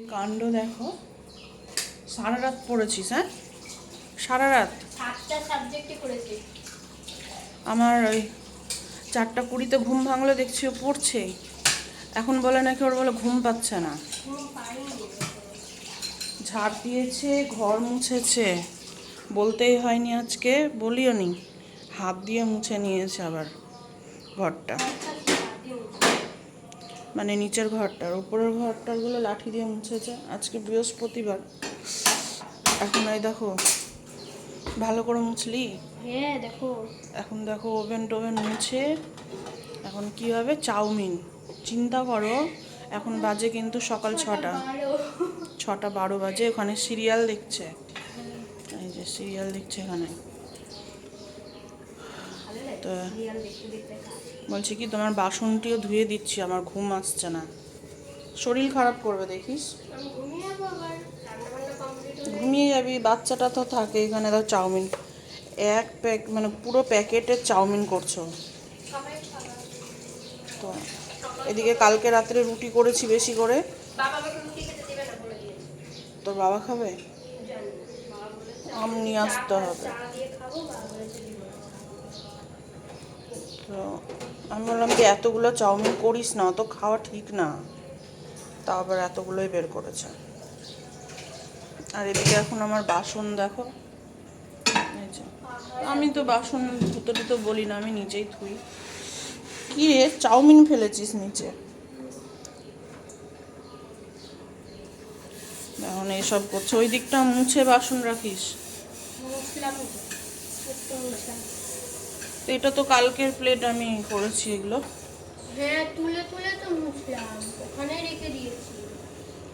কাণ্ড দেখো। সারা রাত পড়েছিস হ্যাঁ? সারা রাত? আমার ওই চারটা কুড়িতে ঘুম ভাঙলে দেখছি ও পড়ছেই এখন বলে নাকি ওর বলে ঘুম পাচ্ছে না। ঝাড় দিয়েছে ঘর মুছেছে। বলতেই হয়নি আজকে বলিও নি। হাত দিয়ে মুছে নিয়েছে আবার ঘরটা। মানে নিচের ঘরটার উপরের ঘরটারগুলো লাঠি দিয়ে মুছেছে। আজকে বৃহস্পতিবার। এখন এই দেখো ভালো করে মুছলি? হ্যাঁ দেখো। এখন দেখো ওভেন টোভেন মুছে এখন কি হবে? চাউমিন। চিন্তা করো এখন বাজে কিন্তু সকাল ছটা ছটা। বারো। বাজে ওখানে সিরিয়াল দেখছে। এই যে সিরিয়াল দেখছে এখানে। তো বলছি কি, তোমার বাসনটিও ধুয়ে দিচ্ছি, আমার ঘুম আসছে না। শরীর খারাপ করবে দেখিস। ঘুমিয়ে যাব, বাচ্চাটা তো থাকে এখানে, দাও চাউমিন। এক প্যাক মানে পুরো প্যাকেটের চাউমিন করছ। তো এদিকে কালকে রাত্রে রুটি করেছি বেশি করে। তোর বাবা খাবে? আম নিয়ে আসতে হবে চা দিয়ে খাব বাবা বলেছে দিব না। তো আমি বললাম যে, এতগুলো চাউমিন করিস না, অত খাওয়া ঠিক না। তা আবার এতগুলোই বের করেছে। আর এদিকে এখন আমার বাসন, দেখো। আমি তো বাসন ধুতে টুতে বলি না, আমি নিজেই ধুই। কি রে, চাউমিন ফেলেছিস নিচে? এখন এসব করছে। ওই দিকটা মুছে বাসন রাখিস। তো। এটা তো কালকের প্লেট আমি করেছি এগুলো। হ্যাঁ তুলে তুলে তো মুছলাম। ওখানে রেখে দিয়েছি।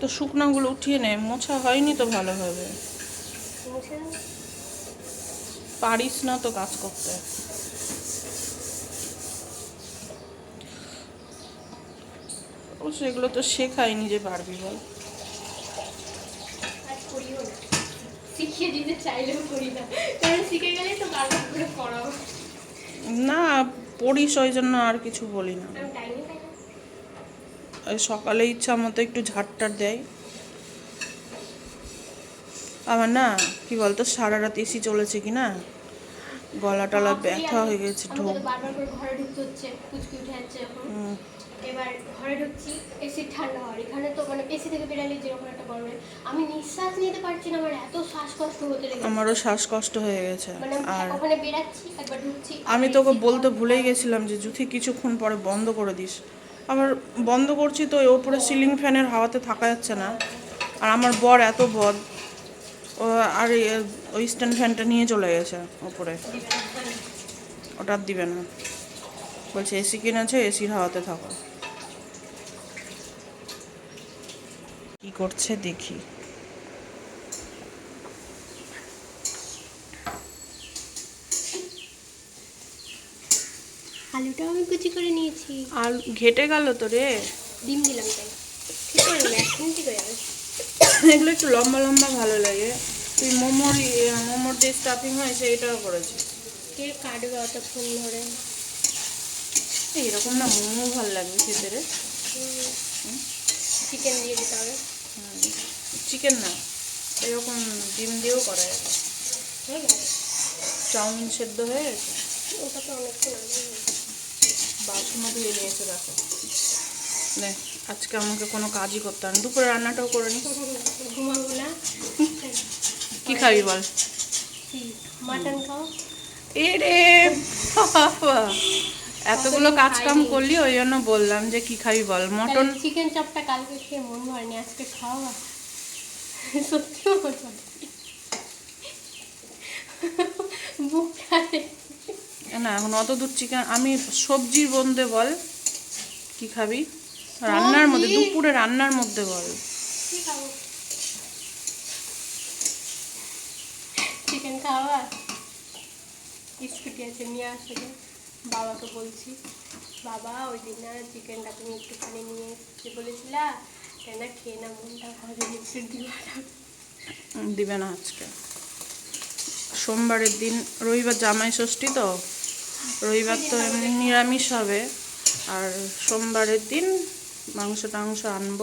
তো শুকনাগুলো উঠিয়ে নে মোছা হয়নি তো ভালোভাবে? পারিস না তো কাজ করতে। অবশ্য এগুলো তো শেখায়নি যে পারবি বল। শিখিয়ে দিতে চাইলেও করি না। কারণ শিখে গেলে তো বারবার করে না পড়িস ওই জন্য আর কিছু বলি না। সকালে ইচ্ছা মতো একটু ঝাড়টার দেয়। আবার না কি বলতো সারা রাত এসি চলেছে কি না? গলা টলা ব্যথা হয়ে গেছে ঢোক। এবার ঘরে ঢুকছি এসি ঠান্ডা হয় এখানে তো মানে এসি থেকে বেরালে যেরকম একটা গরম আমি নিঃশ্বাস নিতে পারছি না আমার এত শ্বাসকষ্ট হতে লেগেছে। আমারও শ্বাসকষ্ট হয়ে গেছে মানে আর ওখানে বেরাচ্ছি একবার ঢুকছি আমি তোকে বলতে ভুলেই গেছিলাম যে জুথি কিছুক্ষণ পরে বন্ধ করে দিস। আবার বন্ধ করছি তো ওপরে সিলিং ফ্যানের হাওয়াতে থাকা যাচ্ছে না। আর আমার বর এত বদ ও আর ওই স্ট্যান্ড ফ্যানটা নিয়ে চলে গেছে ওপরে। ওটা দিবে না। বলছে এসি কিনেছে এসির হাওয়াতে থাকো। কি করছে দেখি। আলুটাও আমি কুচি করে নিয়েছি। আর ঘেটে গেল তো রে। ডিম দিলাম তাই। ঠিক করে নেবে এক মিনিট যাবে এগুলো একটু লম্বা লম্বা ভালো লাগে। তুই মোমোর মোমোর যে স্টাফিং হয় সেইটাও করেছিস। কে কাটবে অতক্ষণ ধরে? এইরকম না মোমো ভালো লাগবে খেতে রে। চিকেন দিয়ে দিতে হবে। চিকেন না। এরকম ডিম দিয়েও করা যাবে চাউমিন সেদ্ধ হয়ে গেছে। ওটা তো অনেকক্ষণ আগে বাসনও ধুয়ে নিয়েছে দেখো। নে আজকে আমাকে কোনো কাজই করতে হবে দুপুরে রান্নাটাও করে নি। ঘুমাবো না। কি খাবি বল? মাটন খাও এ রে বাবা। এতগুলো কাজ কাম করলি ওই জন্য বললাম যে কি খাবি বল মটন। চিকেন চপটা কালকে খেয়ে মন ভরেনি আজকে খাওয়া। সত্যি না এখন অত দূর চিকেন আমি সবজির বন্ধে বল কি খাবি? রান্নার মধ্যে দুপুরে রান্নার মধ্যে বল। চিকেন খাওয়া। স্কুটি আছে নিয়ে আসবে বাবাকে বলছি বাবা ওই দিন না চিকেনটা তুমি একটুখানি নিয়ে এসে বলেছিলা কেন খেয়ে না মনটা একটু দিবা উম, দিবে না আজকে। সোমবারের দিন রবিবার জামাই ষষ্ঠী তো রবিবার তো এমনি নিরামিষ হবে। আর সোমবারের দিন মাংস টাংস আনব।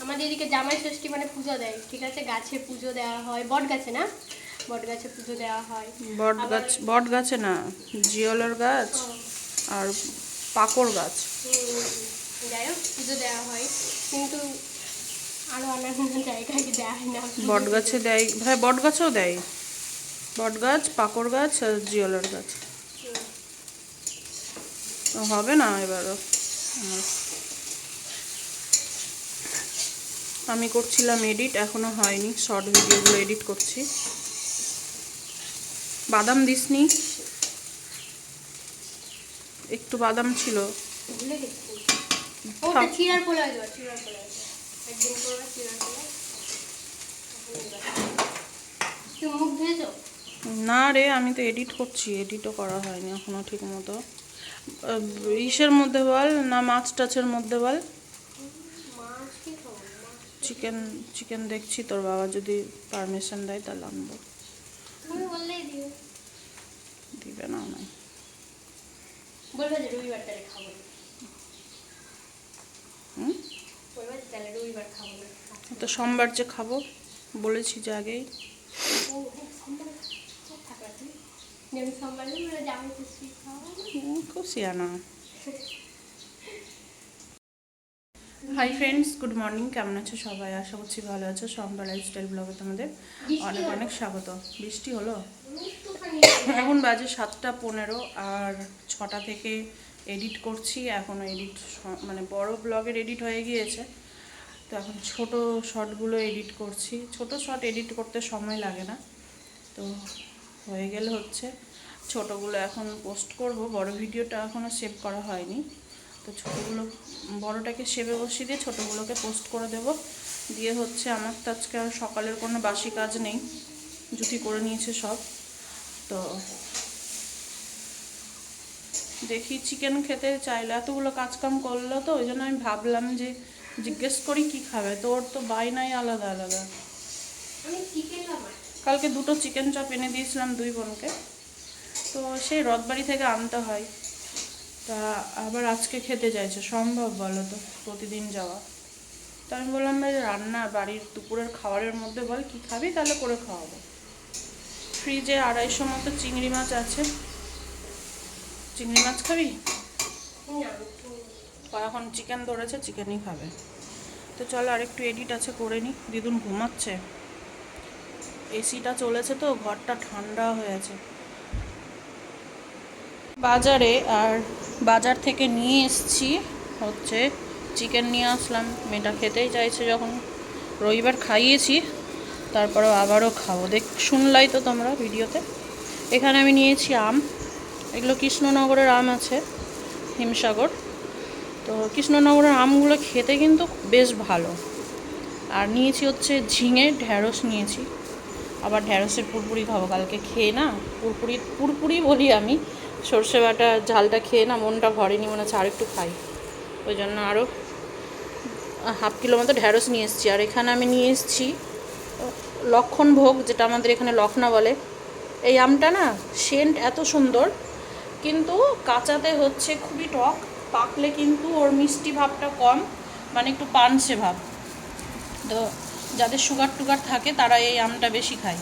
আমাদের এদিকে জামাই ষষ্ঠী মানে পুজো দেয় ঠিক আছে? গাছে পুজো দেওয়া হয় বট গাছে না? বট গাছে পুজো দেওয়া হয়। বট গাছ বট গাছে না জিওলের গাছ আর পাকড় গাছ। যাই হোক পুজো দেওয়া হয়। কিন্তু আরও অন্যান্য জায়গায় হয় না। বট গাছে দেয় হ্যাঁ বট গাছেও দেয়। বট গাছ পাকড় গাছ আর জিওলের গাছ। হবে না এবারও। আমি করছিলাম এডিট এখনও হয়নি। শর্ট ভিডিওগুলো এডিট করছি। বাদাম দিসনি। একটু বাদাম ছিল। না রে আমি তো এডিট করছি এডিটও করা হয়নি এখনও ঠিক মতো ইসের মধ্যে বল না মাছ টাছের মধ্যে বল? চিকেন চিকেন দেখছি তোর বাবা যদি পারমিশন দেয় তাহলে আনব। তুমি বললেই দিও। দিবে না নয় বলবে যে রবিবারটারে খাব। হুম? বলবে যে তাহলে রবিবার খাব তো সোমবার যে খাব বলেছি যে আগেই। ও হ্যাঁ সোমবার থাকবে তুমি যে আমি সোমবার দিন ওরা জামাই ষষ্ঠী খাওয়া হুম, খুব সিয়ানা হাই ফ্রেন্ডস গুড মর্নিং কেমন আছো সবাই? আশা করছি ভালো আছো। সোমবার লাইফস্টাইল ব্লগে তোমাদের অনেক অনেক স্বাগত। বৃষ্টি হলো? এখন বাজে সাতটা পনেরো আর ছটা থেকে এডিট করছি। এখনও এডিট মানে বড় ব্লগের এডিট হয়ে গিয়েছে। তো এখন ছোট শর্টগুলো এডিট করছি। ছোট শর্ট এডিট করতে সময় লাগে না। তো হয়ে গেলে হচ্ছে। ছোটোগুলো এখন পোস্ট করব। বড় ভিডিওটা এখনও সেভ করা হয়নি। তো ছোটোগুলো বড়টাকে সেবে বসিয়ে দিয়ে ছোটোগুলোকে পোস্ট করে দেব। দিয়ে হচ্ছে আমার তো আজকে আর সকালের কোনো বাসি কাজ নেই জুতি করে নিয়েছে সব। তো দেখি চিকেন খেতে চাইলে এতগুলো কাজকাম করল তো ওই জন্য আমি ভাবলাম যে জিজ্ঞেস করি কি খাবে তো ওর তো বাই নাই আলাদা আলাদা। কালকে দুটো চিকেন চপ এনে দিয়েছিলাম দুই বোনকে। তো সেই রথবাড়ি থেকে আনতে হয়। তা আবার আজকে খেতে চাইছে, সম্ভব বলো তো, প্রতিদিন যাওয়া। তো আমি বললাম, ভাই, রান্না বাড়ির দুপুরের খাবারের মধ্যে বল, কি খাবি? তাহলে করে খাওয়াবো। ফ্রিজে আড়াইশো মতো চিংড়ি মাছ আছে। চিংড়ি মাছ খাবি? এখন চিকেন ধরেছে চিকেনই খাবে। তো চলো আরেকটু এডিট আছে করে নি। দিদুন ঘুমাচ্ছে। এসিটা চলেছে তো, ঘরটা ঠান্ডা হয়েছে বাজারে আর বাজার থেকে নিয়ে এসছি। হচ্ছে চিকেন নিয়ে আসলাম। মেয়েটা খেতেই চাইছে যখন রবিবার খাইয়েছি তারপরে আবারও খাব। দেখ, শুনলাই তো তোমরা ভিডিওতে। এখানে আমি নিয়েছি আম। এগুলো কৃষ্ণনগরের আম আছে, হিমসাগর। তো কৃষ্ণনগরের আমগুলো খেতে কিন্তু বেশ ভালো। আর নিয়েছি হচ্ছে ঝিঙে ঢ্যাঁড়স নিয়েছি। আবার ঢ্যাঁড়সের পুরপুরি খাব। কালকে খেয়ে না, পুরপুরি পুরপুরি বলি আমি। সর্ষে বাটা ঝালটা খেয়ে না মনটা ভরেনি, মনে হচ্ছে আরেকটু খাই। ওই জন্য আরও হাফ কিলো মতো ঢ্যাঁড়স নিয়ে এসেছি। আর এখানে আমি নিয়ে এসেছি লক্ষণ ভোগ, যেটা আমাদের এখানে লখনা বলে। এই আমটা না সেন্ট এত সুন্দর, কিন্তু কাঁচাতে হচ্ছে খুবই টক, পাকলে কিন্তু ওর মিষ্টি ভাবটা কম মানে একটু পানসে ভাব। তো যাদের সুগার টুগার থাকে তারা এই আমটা বেশি খায়।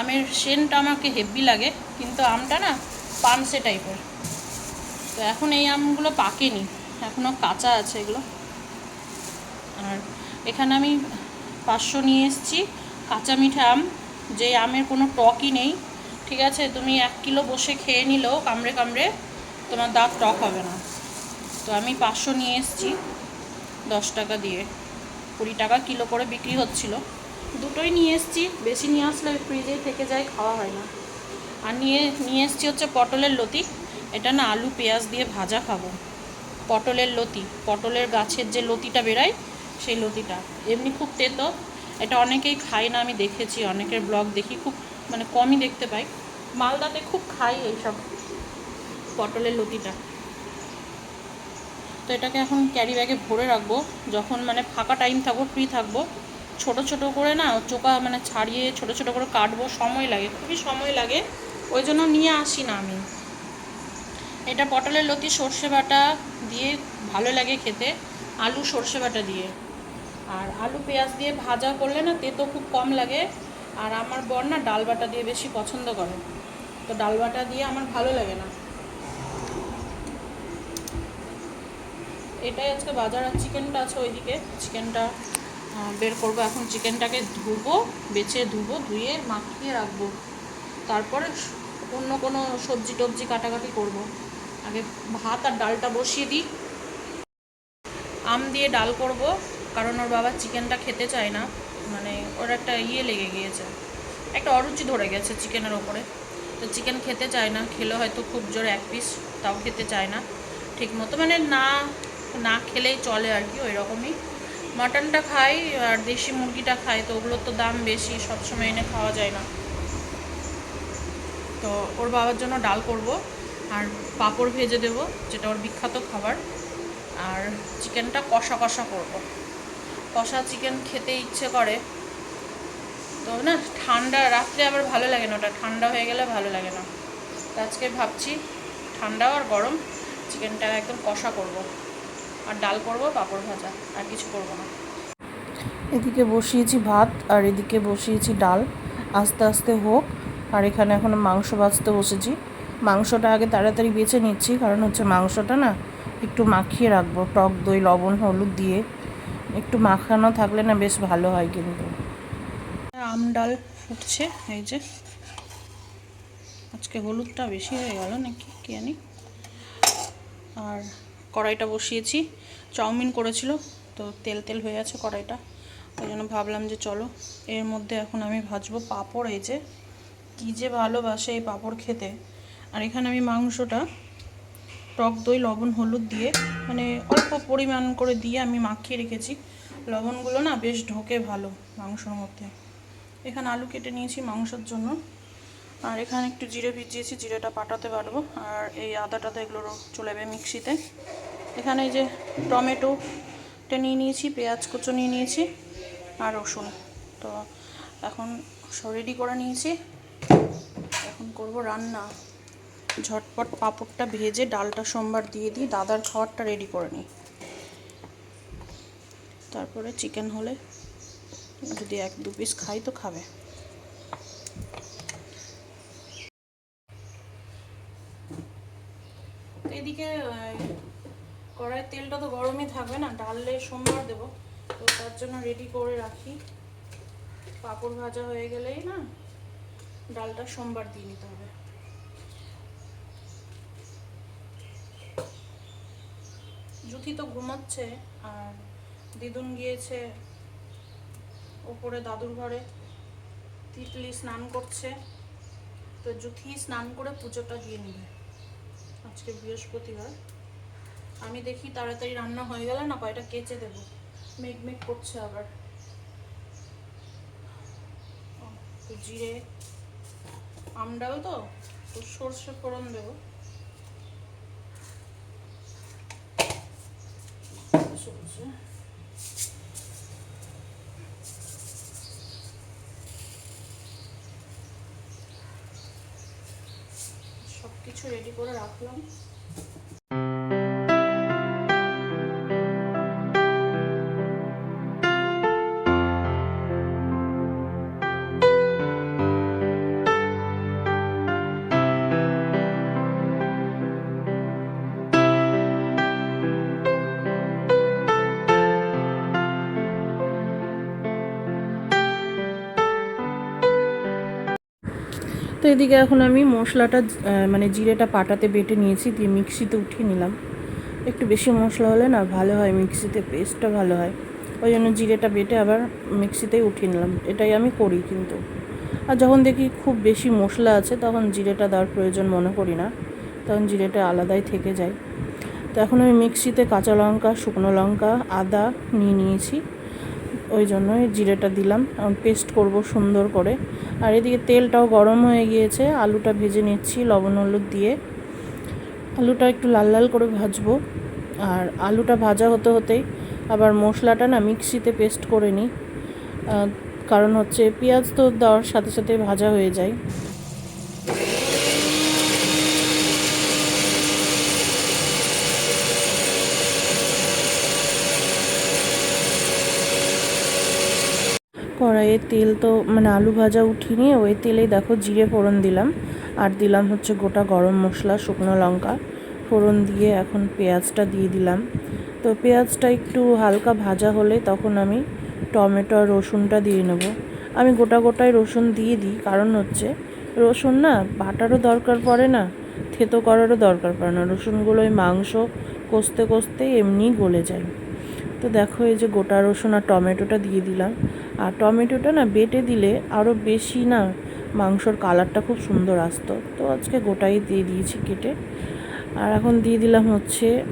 আমের সেন্ট আমাকে হেভি লাগে, কিন্তু আমটা না পানসে টাইপের। তো এখন এই আমগুলো পাকেনি, এখনও কাঁচা আছে এগুলো। আর এখানে আমি পাঁচশো নিয়ে এসেছি, কাঁচা মিঠা আম, যে আমের কোনো টকই নেই। ঠিক আছে, তুমি এক কিলো বসে খেয়ে নিলেও কামড়ে কামড়ে তোমার দাঁত টক হবে না। তো আমি পাঁচশো নিয়ে এসেছি, দশ টাকা দিয়ে। কুড়ি টাকা কিলো করে বিক্রি হচ্ছিল। দুটোই নিয়ে এসেছি, বেশি নিয়ে আসলে ফ্রিজেই থেকে যায়, খাওয়া হয় না। আর নিয়ে নিয়ে এসেছি হচ্ছে পটলের লতি। এটা না আলু, পেঁয়াজ দিয়ে ভাজা খাব। পটলের লতি, পটলের গাছের যে লতিটা বেরায়, সেই লতিটা। এমনি খুব তেতো। এটা অনেকেই খায় না, আমি দেখেছি। অনেকের ব্লগ দেখি, খুব মানে কমই দেখতে পাই। মালদাতে খুব খাই এইসব পটলের লতিটা। তো এটাকে এখন ক্যারি ব্যাগে ভরে রাখব। যখন মানে ফাঁকা টাইম থাকব ফ্রি থাকব, ছোট ছোট করে না চোকা মানে ছাড়িয়ে ছোট ছোট করে কাটবো, সময় লাগে। খুবই সময় লাগে। ওই জন্য নিয়ে আসি না আমি। এটা পটলের লতি, সর্ষে বাটা দিয়ে ভালো লাগে খেতে, আলু, সর্ষে বাটা দিয়ে। আর আলু, পেঁয়াজ দিয়ে ভাজা করলে না তেতো খুব কম লাগে। আর আমার বর না ডাল বাটা দিয়ে বেশি পছন্দ করে। তো ডাল বাটা দিয়ে আমার ভালো লাগে না। এটাই আজকে বাজার, আর চিকেনটা আছে ওইদিকে। চিকেনটা বের করব। এখন চিকেনটাকে ধুবো, বেছে ধুবো, ধুয়ে মাখিয়ে রাখব। তারপরে অন্য কোনো সবজি টবজি কাটাকাটি করব। আগে ভাত আর ডালটা বসিয়ে দিই। আম দিয়ে ডাল করব, কারণ ওর বাবা চিকেনটা খেতে চায় না। মানে ওর একটা ইয়ে লেগে গিয়েছে। একটা অরুচি ধরে গেছে চিকেনের ওপরে। তো চিকেন খেতে চায় না, খেলে হয়তো খুব জোরে এক পিস তাও খেতে চায় না। ঠিক মতো মানে না না খেলেই চলে আর কি ওই রকমই মাটনটা খাই আর দেশি মুরগিটা খাই, তো ওগুলোর তো দাম বেশি, সবসময় এনে খাওয়া যায় না। তো ওর বাবার জন্য ডাল করব আর পাঁপড় ভেজে দেব, যেটা ওর বিখ্যাত খাবার। আর চিকেনটা কষা কষা করব। কষা চিকেন খেতে ইচ্ছে করে। তো না, ঠান্ডা রাত্রে আবার ভালো লাগে না ওটা। ঠান্ডা হয়ে গেলে ভালো লাগে না। তো আজকে ভাবছি ঠান্ডাও আর গরম, চিকেনটা একদম কষা করব। আর ডাল করব, পাঁপড় ভাজা, আর কিছু করব না। এদিকে বসিয়েছি ভাত, আর এদিকে বসিয়েছি ডাল। আস্তে আস্তে হোক। আর এখানে এখন মাংস ভাজতে বসেছি। মাংসটা আগে তাড়াতাড়ি বেছে নিচ্ছি, কারণ হচ্ছে মাংসটা না একটু মাখিয়ে রাখব। টক দই, লবণ, হলুদ দিয়ে একটু মাখানো থাকলে না বেশ ভালো হয় কিন্তু। আম ডাল ফুটছে, এই যে। আজকে হলুদটা বেশি হয়ে গেল নাকি, কি জানি। আর কড়াইটা বসিয়েছি। চাউমিন করেছিল, তো তেল তেল হয়ে আছে কড়াইটা। ওই জন্য ভাবলাম যে চলো, এর মধ্যে এখন আমি ভাজবো পাঁপড়, এই যে। কী যে ভালোবাসে এই পাঁপড় খেতে। আর এখানে আমি মাংসটা, টক দই, লবণ, হলুদ দিয়ে মানে অল্প পরিমাণ করে দিয়ে আমি মাখিয়ে রেখেছি। লবণগুলো না বেশ ঢোকে ভালো মাংসর মধ্যে। এখানে আলু কেটে নিয়েছি মাংসের জন্য। আর এখানে একটু জিরে ভিজিয়েছি, জিরেটা পাটাতে পারব আর এই আদা টাদা এগুলো চলে যাবে মিক্সিতে। এখানে এই যে টমেটোটা নিয়ে নিয়েছি, পেঁয়াজ কুচো নিয়ে নিয়েছি, আর রসুন। তো এখন সব রেডি করে নিয়েছি। এখন করব রান্না। ঝটপট পাঁপড়টা ভেজে ডালটা সোমবার দিয়ে দিই, দাদার খাবারটা রেডি করে নিই। তারপরে চিকেন হলে যদি এক দু পিস খাই তো খাবে। এদিকে কড়াইয়ের তেলটা তো গরমই থাকবে না, ডাললে সোমবার দেবো। তো তার জন্য রেডি করে রাখি। পাঁপড় ভাজা হয়ে গেলেই না ডালটা সোমবার দিয়ে নিতে হবে। জুথি তো ঘুমাচ্ছে, আর দিদুন গিয়েছে ওপরে দাদুর ঘরে, তিতলি স্নান করছে। তো জুথি স্নান করে পুজোটা দিয়ে নেবে। আজকে বৃহস্পতিবার। আমি দেখি তাড়াতাড়ি রান্না হয়ে গেলে না কয়টা কেচে দেবো। মেঘ মেঘ করছে আবার। জিরে আমডাল তো তো সর্ষে ফোড়ন দেবো। সব কিছু রেডি করে রাখলাম। এদিকে এখন আমি মশলাটা মানে জিরেটা পাটাতে বেটে নিয়েছি, দিয়ে মিক্সিতে উঠিয়ে নিলাম। একটু বেশি মশলা হলে না ভালো হয়, মিক্সিতে পেস্টটা ভালো হয়। ওই জন্য জিরেটা বেটে আবার মিক্সিতেই উঠিয়ে নিলাম। এটাই আমি করি কিন্তু। আর যখন দেখি খুব বেশি মশলা আছে, তখন জিরেটা দেওয়ার প্রয়োজন মনে করি না। তখন জিরেটা আলাদাই থেকে যায়। তো এখন আমি মিক্সিতে কাঁচা লঙ্কা, শুকনো লঙ্কা, আদা নিয়ে নিয়েছি। ওই জন্যই জিরেটা দিলাম। পেস্ট করব সুন্দর করে। আর এদিকে তেলটাও গরম হয়ে গিয়েছে। আলুটা ভেজে নিচ্ছি লবণ হলুদ দিয়ে। আলুটা একটু লাল লাল করে ভাজবো। আর আলুটা ভাজা হতে হতেই আবার মশলাটা না মিক্সিতে পেস্ট করে নিই। কারণ হচ্ছে পেঁয়াজ তো দেওয়ার সাথে সাথে ভাজা হয়ে যায়। কড়াইয়ে তেল তো মানে আলু ভাজা উঠিয়ে নিয়ে ওই তেলেই দেখো জিরে ফোড়ন দিলাম। আর দিলাম হচ্ছে গোটা গরম মশলা, শুকনো লঙ্কা। ফোড়ন দিয়ে এখন পেঁয়াজটা দিয়ে দিলাম। তো পেঁয়াজটা একটু হালকা ভাজা হলে তখন আমি টমেটো আর রসুনটা দিয়ে নেব। আমি গোটা গোটায় রসুন দিয়ে দিই, কারণ হচ্ছে রসুন না, বাটারও দরকার পড়ে না, থেতো করারও দরকার পড়ে না। রসুনগুলো ওই মাংস কষতে কষতে এমনিই গলে যায়। তো দেখো এই যে গোটা রসুন আর টমেটোটা দিয়ে দিলাম। আর টমেটোটা না বেটে দিলে আরও বেশি না মাংসর কালারটা খুব সুন্দর আসতো। তো আজকে গোটাই দিয়ে দিয়েছি কেটে। আর এখন দিয়ে দিলাম হচ্ছে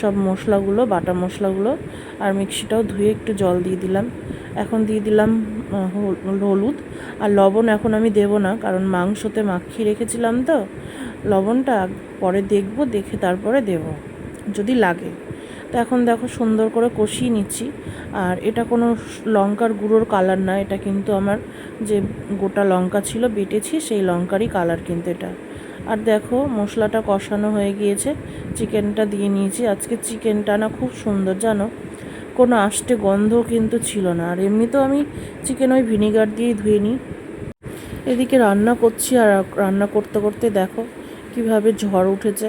সব মশলাগুলো, বাটা মশলাগুলো। আর মিক্সিটাও ধুয়ে একটু জল দিয়ে দিলাম। এখন দিয়ে দিলাম হল- হলুদ। আর লবণ এখন আমি দেব না, কারণ মাংসতে মাখিয়ে রেখেছিলাম তো। লবণটা পরে দেখব, দেখে তারপরে দেব, যদি লাগে। তো এখন দেখো সুন্দর করে কষিয়ে নিচ্ছি। আর এটা কোনো লঙ্কার গুঁড়োর কালার না, এটা কিন্তু আমার যে গোটা লঙ্কা ছিল বেটেছি, সেই লঙ্কারই কালার কিন্তু এটা। আর দেখো মশলাটা কষানো হয়ে গিয়েছে, চিকেনটা দিয়ে নিয়েছি। আজকে চিকেনটা না খুব সুন্দর, জানো? কোনো আষ্টে গন্ধ কিন্তু ছিল না। আর এমনিতেও আমি চিকেন ওই ভিনিগার দিয়েই ধুয়ে নিই। এদিকে রান্না করছি আর রান্না করতে করতে দেখো কীভাবে ঝড় উঠেছে।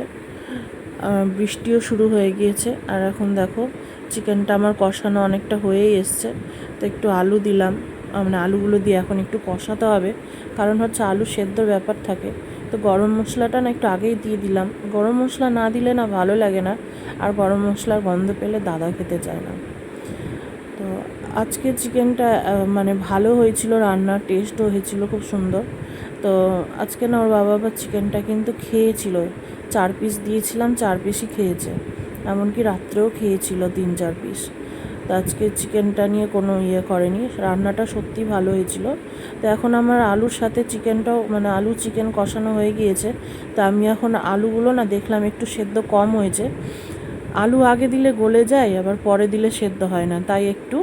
বৃষ্টিও শুরু হয়ে গিয়েছে। আর এখন দেখো, চিকেনটা আমার কষানো অনেকটা হয়েই এসছে। তো একটু আলু দিলাম। মানে আলুগুলো দিয়ে এখন একটু কষাতে হবে। কারণ হচ্ছে আলু সেদ্ধর ব্যাপার থাকে। তো গরম মশলাটা না একটু আগেই দিয়ে দিলাম। গরম মশলা না দিলে না ভালো লাগে না। আর গরম মশলার গন্ধ পেলে দাদা খেতে চায় না। তো আজকে চিকেনটা মানে ভালো হয়েছিল, রান্নার টেস্টও হয়েছিল খুব সুন্দর। তো আজকে না ওর বাবা আবার চিকেনটা কিন্তু খেয়েছিল। চার পিস দিয়েছিলাম, চার পিসই খেয়েছে। এমনকি রাত্রেও খেয়েছিল তিন, চার পিস। তো আজকে চিকেনটা নিয়ে কোনো ইয়ে করেনি। রান্নাটা সত্যি ভালো হয়েছিল। তো এখন আমার আলুর সাথে চিকেনটাও মানে আলু চিকেন কষানো হয়ে গিয়েছে। তো আমি এখন আলুগুলো না দেখলাম, একটু সেদ্ধ কম হয়েছে। আলু আগে দিলে গলে যায়, আবার পরে দিলে সেদ্ধ হয় না। তাই একটু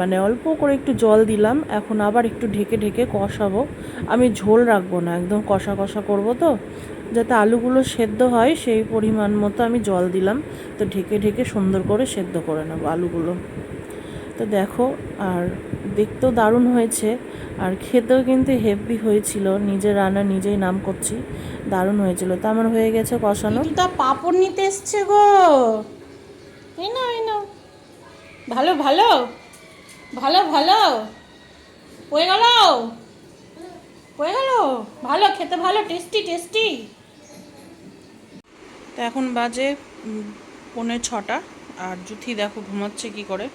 মানে অল্প করে একটু জল দিলাম। এখন আবার একটু ঢেকে ঢেকে কষাবো। আমি ঝোল রাখব না, একদম কষা কষা করব তো। যাতে আলুগুলো সেদ্ধ হয়, সেই পরিমাণ মতো আমি জল দিলাম। তো ঢেকে ঢেকে সুন্দর করে সেদ্ধ করে নেব আলুগুলো। তো দেখো, আর দেখতেও দারুণ হয়েছে। আর খেতেও কিন্তু হেভি হয়েছিল। নিজের রান্না নিজেই নাম করছি। দারুণ হয়েছিল। তো আমার হয়ে গেছে কষানো। তা পাপড় নিতে এসছে গো। এই না এই না ভালো ভালো। ভালো ভালো। পড়ে গেল? পড়ে গেল? ভালো, খেতে ভালো। টেস্টি টেস্টি এখন বাজে পৌনে ছটা। আর জুথি দেখো ঘুমাচ্ছে কি করে।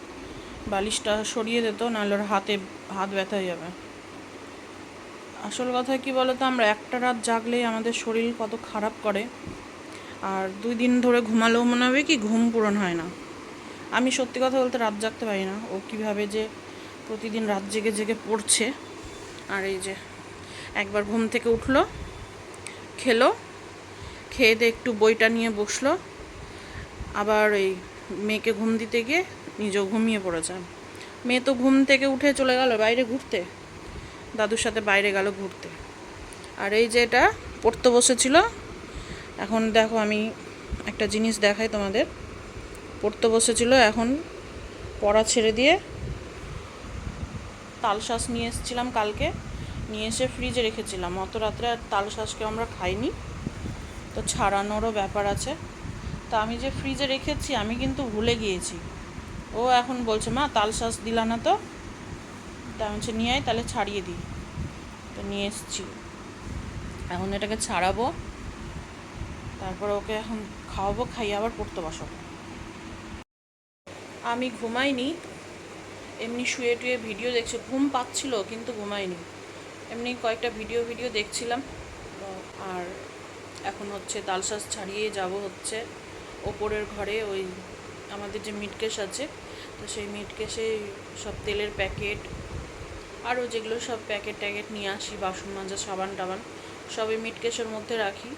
বালিশটা সরিয়ে দিত নাহলে ওর হাতে হাত ব্যথা হয়ে যাবে। আসল কথা কি বলতো, আমরা একটা রাত জাগলেই আমাদের শরীর কত খারাপ করে। আর দুই দিন ধরে ঘুমালেও মনে হবে কি, ঘুম পূরণ হয় না। আমি সত্যি কথা বলতে রাত জাগতে পারি না। ও কীভাবে যে প্রতিদিন রাত জেগে জেগে পড়ছে। আর এই যে, একবার ঘুম থেকে উঠল, খেলো খেয়ে দিয়ে একটু বইটা নিয়ে বসল। আবার এই মেয়েকে ঘুম দিতে গিয়ে নিজেও ঘুমিয়ে পড়েছে। মেয়ে তো ঘুম থেকে উঠে চলে গেল বাইরে ঘুরতে। দাদুর সাথে বাইরে গেল ঘুরতে। আর এই যে এটা পড়তে বসেছিল। এখন দেখো আমি একটা জিনিস দেখাই তোমাদের। পড়তে বসেছিল, এখন পড়া ছেড়ে দিয়ে তালশাঁস নিয়ে এসেছিলাম কালকে। নিয়ে এসে ফ্রিজে রেখেছিলাম। অত রাত্রে আর তালশাঁসকে আমরা খাইনি। তো ছাড়ানোরও ব্যাপার আছে। তা আমি যে ফ্রিজে রেখেছি, আমি কিন্তু ভুলে গিয়েছি। ও এখন বলছে, মা, তাল শাঁস দিলা না তো? তা আমি নিয়ে আয়, তাহলে ছাড়িয়ে দিই। তো নিয়ে এসছি। এখন এটাকে ছাড়াবো। তারপর ওকে এখন খাওয়াবো, খাইয়ে আবার পড়তে বসাবো। আমি ঘুমাইনি। এমনি শুয়ে টুয়ে ভিডিও দেখছি। ঘুম পাচ্ছিল, কিন্তু ঘুমাইনি। এমনি কয়েকটা ভিডিও ভিডিও দেখছিলাম। আর এখন হচ্ছে তালশাঁস ছাড়িয়ে যাব হচ্ছে ওপরের ঘরে, ওই আমাদের যে মিটকেশ আছে, তো সেই মিটকেশে সব তেলের প্যাকেট, আরও যেগুলো সব প্যাকেট ট্যাকেট নিয়ে আসি, বাসন মাজা, সাবান টাবান সব এই মিটকেশের মধ্যে রাখি।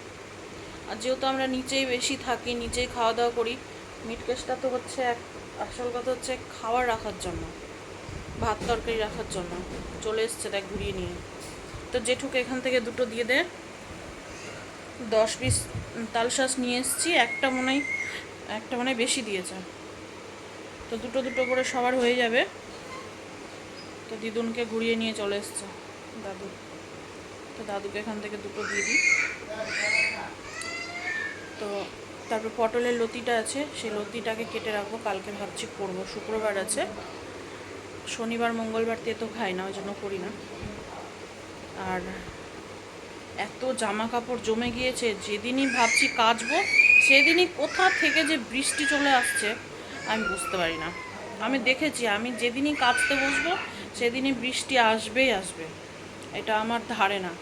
আর যেহেতু আমরা নিচেই বেশি থাকি, নিচেই খাওয়া দাওয়া করি মিটকেশটা তো হচ্ছে এক, আসল কথা হচ্ছে খাবার রাখার জন্য, ভাত তরকারি রাখার জন্য, চলে এসছে দেখ ঘুরিয়ে নিয়ে। তো জেঠুকে এখান থেকে দুটো দিয়ে দে। দশ পিস তালশাঁস নিয়ে এসেছি। একটা মনে হয়, একটা মনে বেশি দিয়েছে। তো দুটো দুটো করে সবার হয়ে যাবে। তো দিদুনকে ঘুরিয়ে নিয়ে চলে এসছে দাদু। তো দাদুকে এখান থেকে দুটো দিয়ে দিই। তো তারপর পটলের লতিটা আছে, সেই লতিটাকে কেটে রাখব। কালকে ভাবছি করব। শুক্রবার আছে। শনিবার, মঙ্গলবার তে তো খাই না, ওই জন্য করি না। আর এত জামা কাপড় জমে গিয়েছে যেদিনই ভাবছি কাচবো সেদিনই কোথা থেকে যে বৃষ্টি চলে আসছে আমি বুঝতে পারি না। আমি দেখেছি আমি যেদিনই কাচতে বসবো সেদিনই বৃষ্টি আসবেই আসবে। এটা আমার ধারে না।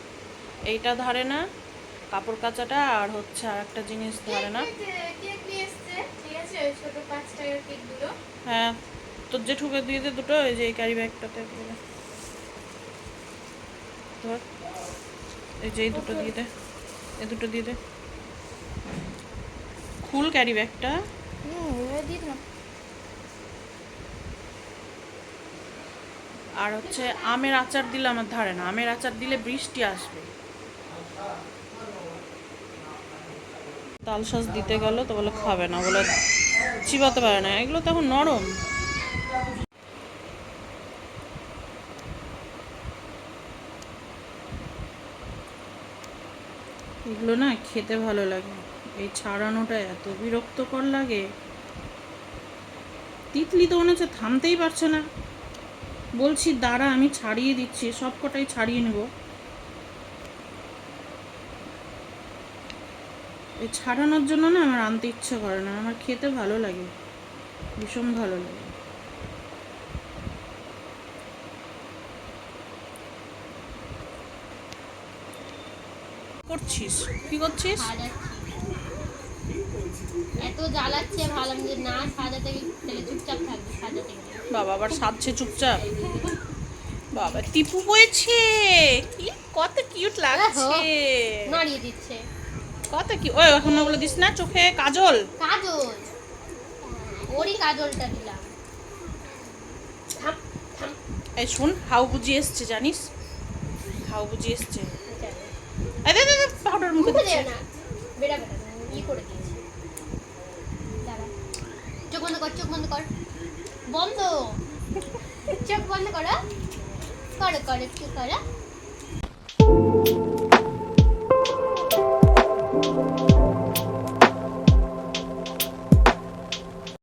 এইটা ধারে না কাপড় কাচাটা আর হচ্ছে আর একটা জিনিস ধারে না। হ্যাঁ তোর জেঠুকে দিয়ে দে দুটো এই যে এই ক্যারি ব্যাগটাতে ধর। এই যে এই দুটো দিয়ে দে এই দুটো দিয়ে দে। খুল ক্যারি ব্যাগটা আর হচ্ছে আমের আচার দিলে আমার ধারে না আমের আচার দিলে বৃষ্টি আসবে। তাল শাঁস দিতে গেল তো বলে খাবে না বলে চিবাতে পারে না। এগুলো তো এখন নরম। এগুলো না খেতে ভালো লাগে। এই ছাড়ানোটা এত বিরক্তকর লাগে। তিতলি তো মনে হচ্ছে থামতেই পারছে না। বলছি, দাঁড়া, আমি ছাড়িয়ে দিচ্ছি সব কটাই ছাড়িয়ে নেব। এই ছাড়ানোর জন্য না আমার আনতে ইচ্ছে করে না, আমার খেতে ভালো লাগে, ভীষণ ভালো লাগে। করছিস? কি করছিস? এত জ্বালাচ্ছে ভাবলাম যে না সাজাতে গেলে চুপচাপ থাকবে সাজাতে বাবা আবার সাজছে চুপচাপ। বাবা টিপু বইছে। কি? কত কিউট লাগছে। নড়িয়ে দিচ্ছে। কত কি ওই এখন ওগুলো দিস না চোখে। কাজল। কাজল? ওরই কাজলটা দিলাম। এই শুন হাউ বুঝি এসছে জানিস? হাউ বুঝি এসছে। পাউডার মুখে না। বেড়া বেড়া ই করে দিয়েছি। দাঁড়া। চোখ বন্ধ কর চোখ বন্ধ কর। বন্ধ। চোখ বন্ধ করো করো করো একটু করো